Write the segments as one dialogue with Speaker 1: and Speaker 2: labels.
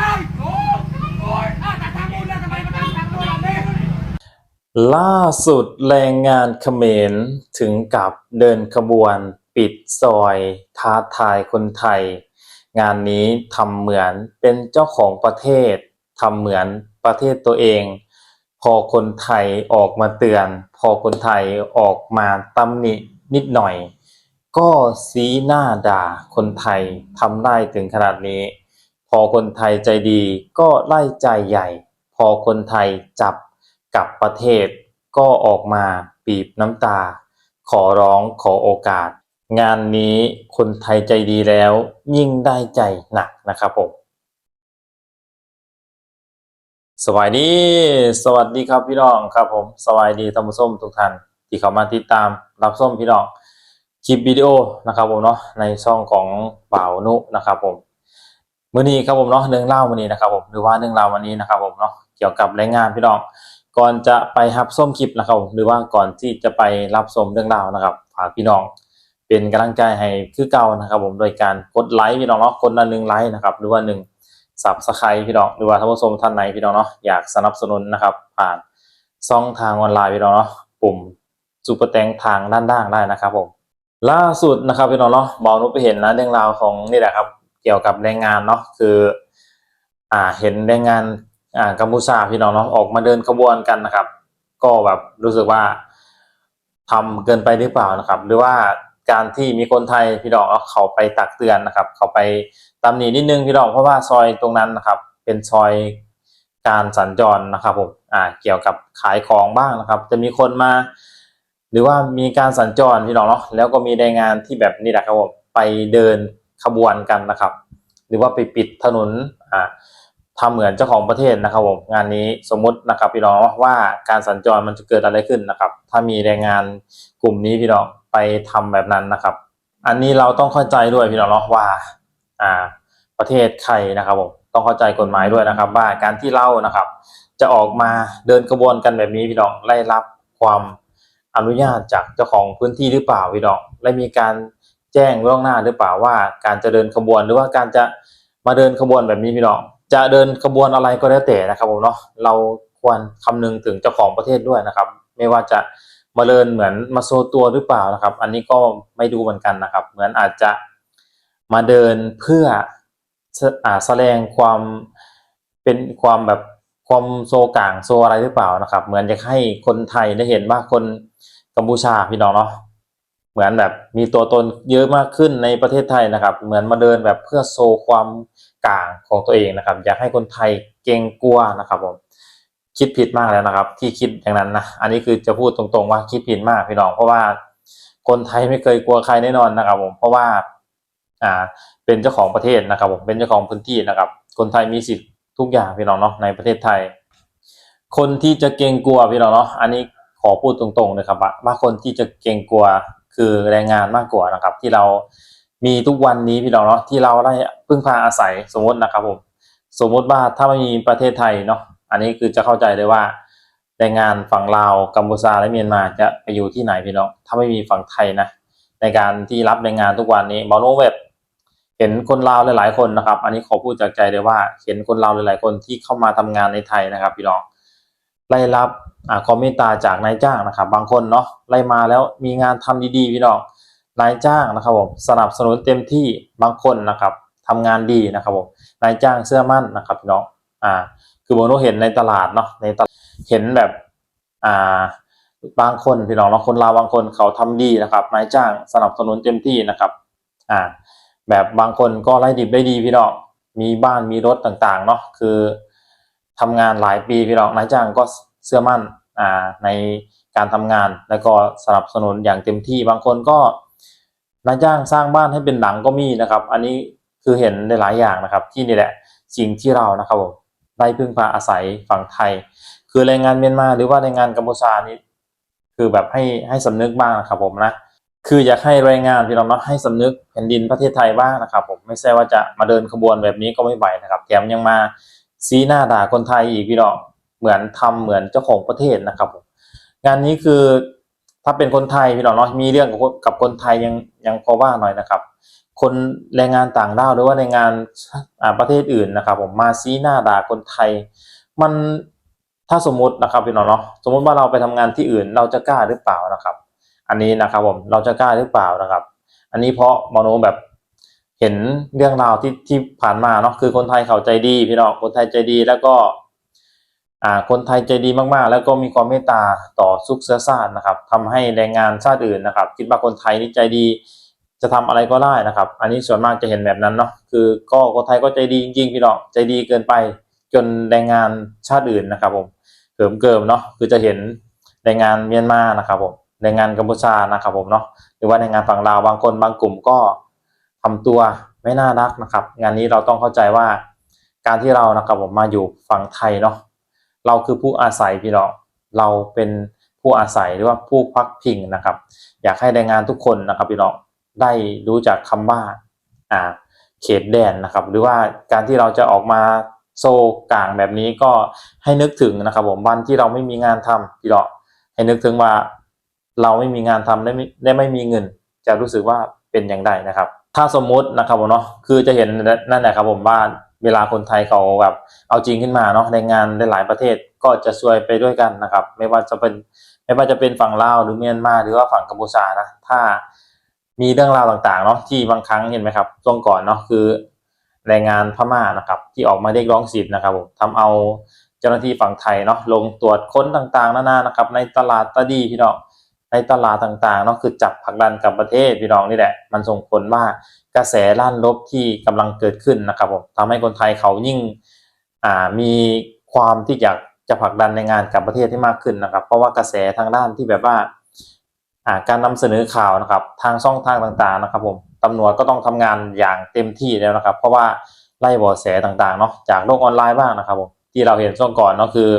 Speaker 1: ลยโอ้โอ้ยเอาแต่ทางบุญแล้วทำไมมาทำทางบุญล่ะเนี่ย
Speaker 2: ล่าสุดแรงงานเขมรถึงกับเดินขบวนปิดซอยท้าทายคนไทย งานนี้ทำเหมือนเป็นเจ้าของประเทศทำเหมือนประเทศตัวเอง พอคนไทยออกมาเตือน พอคนไทยออกมาตำหนินิดหน่อย ก็สีหน้าด่าคนไทยทำได้ถึงขนาดนี้ พอคนไทยใจดีก็ไล่ใจใหญ่ พอคนไทยจับกับประเทศ ก็ออกมาปีบน้ำตา ขอร้องขอโอกาส งานนี้คนไทยใจดีแล้วยิ่งได้ใจหนักนะครับผม สวัสดี สวัสดีครับพี่น้องครับผมสวัสดีท่านผู้ชมทุกท่านที่เข้ามาติดตามรับชมพี่น้องคลิปวิดีโอนะครับผมเนาะในช่องของบ่านุนะครับผมมื้อนี้ครับผมเนาะเรื่องเล่ามื้อนี้นะครับผมหรือว่าเรื่องราววันนี้นะครับผมเนาะเกี่ยวกับแรงงานพี่น้องก่อนจะไปรับส้มคลิปนะครับผมหรือว่าก่อนที่จะไปรับชมเรื่องราวนะครับฝากพี่น้องเป็นกำลังใจให้คือเก่านะครับผมโดยการกดไลค์พี่น้องเนาะคนละหนึ่งไลค์นะครับหรือว่าหนึ่ง สับสไครพี่น้องหรือว่าท่านผู้ชมท่านไหนพี่น้องเนาะอยากสนับสนุนนะครับ ผ่านช่องทางออนไลน์พี่น้องเนาะปุ่มซูเปอร์แตงทางด้านล่างได้นะครับผมล่าสุดนะครับพี่น้องเนาะบอลนุไปเห็นนะเรื่องราวของนี่แหละครับ เกี่ยวกับแรงงานเนาะคือ อ่าเห็นแรงงานอ่ากัมพูชาพี่น้องเนาะออกมาเดินขบวนกันนะครับ ก็แบบรู้สึกว่าทำเกินไปหรือเปล่านะครับ หรือว่าการที่มีคนไทยพี่น้องเอาะเขาไปตักเตือนนะครับ เขาไป ตำหนินิดนึงพี่น้องเพราะว่าซอยตรงนั้นนะครับ เป็นซอยการสัญจรนะครับผมอ่าเกี่ยวกับขายของบ้างนะครับ จะมีคนมา หรือว่ามีการสัญจรพี่น้องเนาะแล้วก็มีแรงงานที่แบบนี้แหละครับผมไปเดินขบวนกันนะครับ หรือว่าไปปิดถนนอ่าทำเหมือนเจ้าของประเทศนะครับผมงานนี้สมมตินะครับพี่น้องว่าการสัญจรมันจะเกิดอะไรขึ้นนะครับ ถ้ามีแรงงานกลุ่มนี้พี่น้องไปทำแบบนั้นนะครับ อันนี้เราต้องเข้าใจด้วยพี่น้องเนาะว่า อ่าประเทศไทยนะครับผมต้องเข้าใจกฎหมายด้วยนะครับ ว่าการที่เรานะครับ จะออกมาเดินขบวนกันแบบนี้พี่น้องได้รับความอนุญาตจากเจ้าของพื้นที่หรือเปล่าพี่น้องและมีการแจ้งล่วงหน้าหรือเปล่าว่าการจะเดินขบวนหรือว่าการจะมาเดินขบวนแบบนี้พี่น้องจะเดินขบวนอะไรก็แล้วแต่นะครับผมเนาะเราควรคำนึงถึงเจ้าของประเทศด้วยนะครับ ไม่ว่าจะมาเดินเหมือนมาโซตัวหรือเปล่านะครับ อันนี้ก็ไม่ดูเหมือนกันนะครับ เหมือนอาจจะ มาเดินเพื่ออ่าแสดงความเป็นความแบบความโซกลางโซอะไรหรือเปล่านะครับ เหมือนจะให้คนไทยได้เห็นว่าคนกัมพูชาพี่น้องเนาะเหมือนแบบมีตัวตนเยอะมากขึ้นในประเทศไทยนะครับ เหมือนมาเดินแบบเพื่อโซความกลางของตัวเองนะครับ อยากให้คนไทยเกรงกลัวนะครับผมคิดผิดมากแล้วนะครับ ที่คิดอย่างนั้นนะอันนี้คือจะพูดตรงๆว่าคิดผิดมากพี่น้องเพราะว่าคนไทยไม่เคยกลัวใครแน่นอนนะครับผมเพราะว่า อ่าเป็นเจ้าของประเทศนะครับผมเป็นเจ้าของพื้นที่นะครับ คนไทยมีสิทธิ์ทุกอย่างพี่น้องเนาะในประเทศไทย คนที่จะเกรงกลัวพี่น้องเนาะอันนี้ขอพูดตรงๆเลยครับว่าว่าคนที่จะเกรงกลัวคือแรงงานมากกว่านะครับ ที่เรามีทุกวันนี้พี่น้องเนาะที่เราได้พึ่งพาอาศัยสมมตินะครับผมสมมติว่าถ้าไม่มีประเทศไทยเนาะอันนี้คือจะเข้าใจเลยว่าแรงงานฝั่งลาวกัมพูชาและเมียนมาจะไปอยู่ที่ไหนพี่น้องถ้าไม่มีฝั่งไทยนะในการที่รับแรงงานทุกวันนี้บอลโนเว็บ เห็นคนลาวหลายๆคนนะครับ อันนี้ขอพูดจากใจเลยว่า เห็นคนลาวหลายๆคนที่เข้ามาทำงานในไทยนะครับ พี่น้องไล่รับความเมตตาจากนายจ้างนะครับ บางคนเนาะไล่มาแล้วมีงานทำดีๆ พี่น้องนายจ้างนะครับผมสนับสนุนเต็มที่บางคนนะครับทำงานดีนะครับผมนายจ้างเสื้อมั่นนะครับพี่น้องอ่า คือโมโนเห็นในตลาดเนาะในตลาดเห็นแบบอ่าบางคนพี่น้องเนาะคนลาวบางคนเขาทำดีนะครับนายจ้างสนับสนุนเต็มที่นะครับ อ่า แบบบางคนก็ไล่ดิบได้ดีพี่น้องมีบ้านมีรถต่างๆเนาะคือทำงานหลายปีพี่น้องนายจ้างก็เชื่อมั่นอ่าในการทำงานแล้วก็สนับสนุนอย่างเต็มที่บางคนก็นายจ้างสร้างบ้านให้เป็นหลังก็มีนะครับ อันนี้คือเห็นได้หลายอย่างนะครับ ที่นี่แหละสิ่งที่เรานะครับผมได้พึ่งพาอาศัยฝั่งไทย คือแรงงานเมียนมาหรือว่าแรงงานกัมพูชานี่คือแบบให้ให้สำนึกบ้างนะครับผมนะ คืออยากให้แรงงานพี่น้องเนาะให้สำนึกแผ่นดินประเทศไทยบ้างนะครับ ผมไม่ใช่ว่าจะมาเดินขบวนแบบนี้ก็ไม่ไหวนะครับแถมยังมาซีหน้าด่าคนไทยอีกพี่น้องเหมือนทำเหมือนเจ้าของประเทศนะครับผมงานนี้คือถ้าเป็นคนไทยพี่น้องเนาะมีเรื่องกับคนกับคนไทยยังยังพอว่าหน่อยนะครับ คนแรงงานต่างด้าวหรือว่าแรงงานอ่าประเทศอื่นนะครับ ผมมาซีหน้าด่าคนไทย มันถ้าสมมตินะครับพี่น้องเนาะสมมติว่าเราไปทำงานที่อื่นเราจะกล้าหรือเปล่านะครับ อันนี้นะครับผมเราจะกล้าหรือเปล่านะครับ อันนี้เพราะมโนแบบเห็นเรื่องราวที่ที่ผ่านมาเนาะคือคนไทยเขาใจดีพี่น้องคนไทยใจดีแล้วก็อ่าคนไทยใจดีมากๆ แล้วก็มีความเมตตาต่อสุขเสื้อชาตินะครับทำให้แรงงานชาติอื่นนะครับ คิดว่าคนไทยนี่ใจดีจะทำอะไรก็ได้นะครับ อันนี้ส่วนมากจะเห็นแบบนั้นเนาะคือก็คนไทยก็ใจดีจริงๆพี่น้องใจดีเกินไปจนแรงงานชาติอื่นนะครับผมเกิมเกิมเนาะคือจะเห็นแรงงานเมียนมานะครับผม แรงงานกัมพูชานะครับผมเนาะหรือว่าแรงงานฝั่งลาวบางคนบางกลุ่มก็ทำตัวไม่น่ารักนะครับ งานนี้เราต้องเข้าใจว่าการที่เรานะครับผมมาอยู่ฝั่งไทยเนาะเราคือผู้อาศัยพี่น้องเราเป็นผู้อาศัยหรือว่าผู้พักพิงนะครับ อยากให้แรงงานทุกคนนะครับพี่น้องได้รู้จักคำว่าอ่าเขตแดนนะครับ หรือว่าการที่เราจะออกมาโซกลางแบบนี้ก็ให้นึกถึงนะครับ ผมวันที่เราไม่มีงานทำพี่น้องให้นึกถึงว่า เราไม่มีงานทำได้ไม่ได้ไม่มีเงิน จะรู้สึกว่าเป็นอย่างไรนะครับ ถ้าสมมุตินะครับผมเนาะคือจะเห็นนั่นแหละครับผมว่าเวลาคนไทยเขาแบบเอาจริงขึ้นมาเนาะแรงานในหลายประเทศก็จะซวยไปด้วยกันนะครับ ไม่ว่าจะเป็นไม่ว่าจะเป็นฝั่งลาวหรือเมียนมาหรือว่าฝั่งกัมพูชานะถ้ามีเรื่องราวต่างๆเนาะที่บางครั้งเห็นไหมครับช่วงก่อนเนาะคือแรงงานพม่านะครับที่ออกมาเรียกร้องสิทธิ์นะครับผมทำเอาเจ้าหน้าที่ฝั่งไทยเนาะลงตรวจค้นต่างๆนานานะครับ ในตลาดตะดีพี่น้อง ในตลาดต่างๆเนาะคือจับผักดันกับประเทศพี่น้องนี่แหละ มันส่งผลว่ากระแสล้านลบที่กำลังเกิดขึ้นนะครับผมทำให้คนไทยเขายิ่งอ่ามีความที่อยากจะผลักดันในงานกับประเทศที่มากขึ้นนะครับ เพราะว่ากระแสทางด้านที่แบบว่าอ่าการนำเสนอข่าวนะครับ ทางช่องทางต่างๆนะครับผมตำรวจก็ต้องทำงานอย่างเต็มที่แล้วนะครับ เพราะว่าไล่บาะแสต่างๆเนาะจากโลกออนไลน์บ้างนะครับผมที่เราเห็นช่วงก่อนเนาะคือ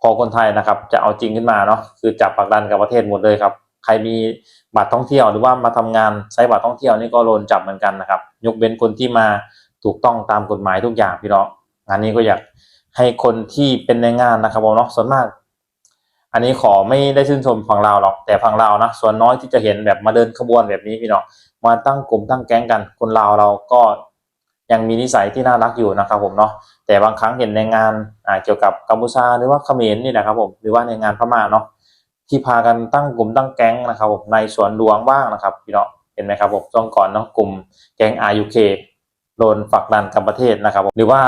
Speaker 2: พอคนไทยนะครับ จะเอาจริงขึ้นมาเนาะคือจับผลักดันกับประเทศหมดเลยครับ ใครมีบัตรท่องเที่ยวหรือว่ามาทำงานใช้บัตรท่องเที่ยวนี่ก็โดนจับเหมือนกันนะครับ ยกเว้นคนที่มาถูกต้องตามกฎหมายทุกอย่างพี่เน้องานนี้ก็อยากให้คนที่เป็นในงานนะครับผมเนาะส่วนมาก อันนี้ขอไม่ได้ชื่นชมฝั่งเราวหรอกแต่ฝั่งเราวนะส่วนน้อยที่จะเห็นแบบมาเดินขบวนแบบนี้พี่เน้องมาตั้งกลุ่มตั้งแก๊งกัน คนลาวเราก็ ยังมีนิสัยที่น่ารักอยู่นะครับผมเนาะแต่บางครั้งเห็นในงานอ่าเกี่ยวกับกัมพูชาหรือว่าเขมรนี่แหละครับผมหรือว่าในงานพม่าเนาะที่พากันตั้งกลุ่มตั้งแก๊งนะครับผมในสวนหลวงบ้างนะครับพี่เนาะเห็นไหมครับผมช่วงก่อนเนาะกลุ่มแก๊ง RUK โดนฝักดันกับประเทศนะครับผมหรือว่า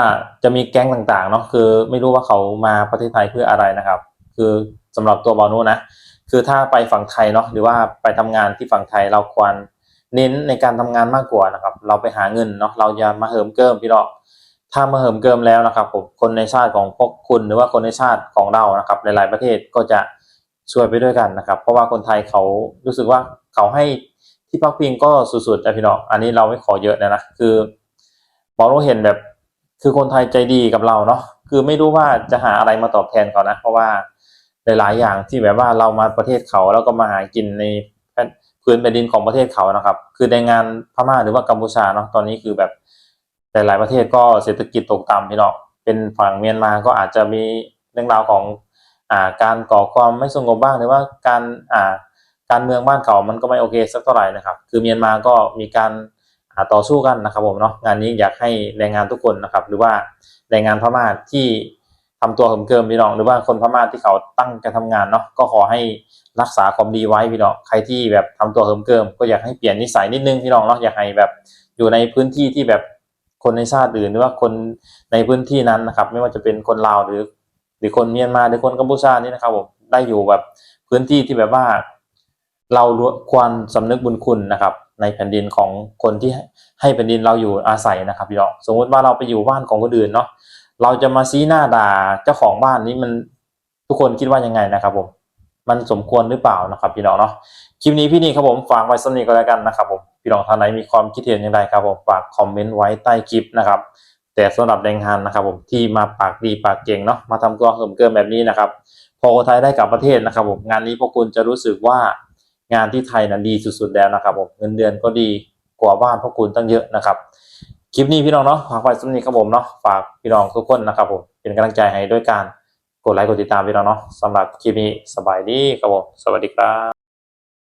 Speaker 2: จะมีแก๊งต่างๆเนาะคือไม่รู้ว่าเขามาประเทศไทยเพื่ออะไรนะครับ คือสำหรับตัวบอลนู้นะคือถ้าไปฝั่งไทยเนาะหรือว่าไปทำงานที่ฝั่งไทยเราควร เน้นในการทำงานมากกว่านะครับ เราไปหาเงินเนาะเราอย่ามาเหิมเกิมพี่เนาะถ้ามาเหิมเกิมแล้วนะครับผมคนในชาติของพวกคุณหรือว่าคนในชาติของเรานะครับ หลาย ๆประเทศก็จะช่วยไปด้วยกันนะครับ เพราะว่าคนไทยเขารู้สึกว่าเขาให้ที่พักพิงก็สุดๆแต่พี่น้องอันนี้เราไม่ขอเยอะนะนะคือมองเราเห็นแบบคือคนไทยใจดีกับเราเนาะคือไม่รู้ว่าจะหาอะไรมาตอบแทนเขานะ เพราะว่าหลาย ๆ อย่างที่แบบว่าเรามาประเทศเขาแล้วก็มาหากินใน พื้นแผ่นดินของประเทศเขานะครับ คือในงานพม่าหรือว่ากัมพูชาเนาะตอนนี้คือแบบหลายประเทศก็เศรษฐกิจตกต่ำพี่น้องเป็นฝั่งเมียนมาก็อาจจะมีเรื่องราวของอ่าการก่อความไม่สงบบ้างหรือว่าการอ่าการเมืองบ้านเขามันก็ไม่โอเคสักเท่าไหร่นะครับ คือเมียนมาก็มีการอ่าต่อสู้กันนะครับผมเนาะงานนี้อยากให้แรงงานทุกคนนะครับ หรือว่าแรงงานพม่าที่ ทำตัวเหิมเกิมพี่น้องหรือว่าคนพม่าที่เขาตั้งใจทำงานเนาะก็ขอให้รักษาความดีไว้พี่น้องใครที่แบบทำตัวเหิมเกิมก็อยากให้เปลี่ยนนิสัยนิดนึงพี่น้องเนาะอยากให้แบบอยู่ในพื้นที่ที่แบบคนในชาติอื่นหรือว่าคนในพื้นที่นั้นนะครับ ไม่ว่าจะเป็นคนลาวหรือ หรือคนเมียนมาหรือคนกัมพูชานี่นะครับผมได้อยู่แบบพื้นที่ที่แบบว่า เราควรสำนึกบุญคุณนะครับ ในแผ่นดินของคนที่ให้แผ่นดินเราอยู่อาศัยนะครับพี่น้องสมมติว่าเราไปอยู่บ้านของคนอื่นเนาะ เราจะมาชี้หน้าด่าเจ้าของบ้านนี้มันทุกคนคิดว่ายังไงนะครับผมมันสมควรหรือเปล่านะครับพี่น้องเนาะคลิปนี้พี่นี่ครับผมฝากไว้สำนีก็แล้วกันนะครับผมพี่น้องท่านไหนมีความคิดเห็นอย่างไรครับผมฝากคอมเมนต์ไว้ใต้คลิปนะครับ แต่สำหรับแรงงานนะครับผมที่มาปากดีปากเก่งเนาะมาทำตัวเหิมเกินแบบนี้นะครับ พอคนไทยได้กลับประเทศนะครับผมงานนี้พวกคุณจะรู้สึกว่างานที่ไทยนั้นดีสุดๆแล้วนะครับผมเงินเดือนก็ดีกว่าบ้านพวกคุณตั้งเยอะนะครับ คลิปนี้พี่น้องเนาะฝากไว้สำนีครับผมเนาะฝากพี่น้องทุกคนนะครับผมเป็นกำลังใจให้ด้วยการกดไลค์กดติดตามพี่น้องเนาะสำหรับคลิปนี้สบายดีครับผมสวัสดีครับ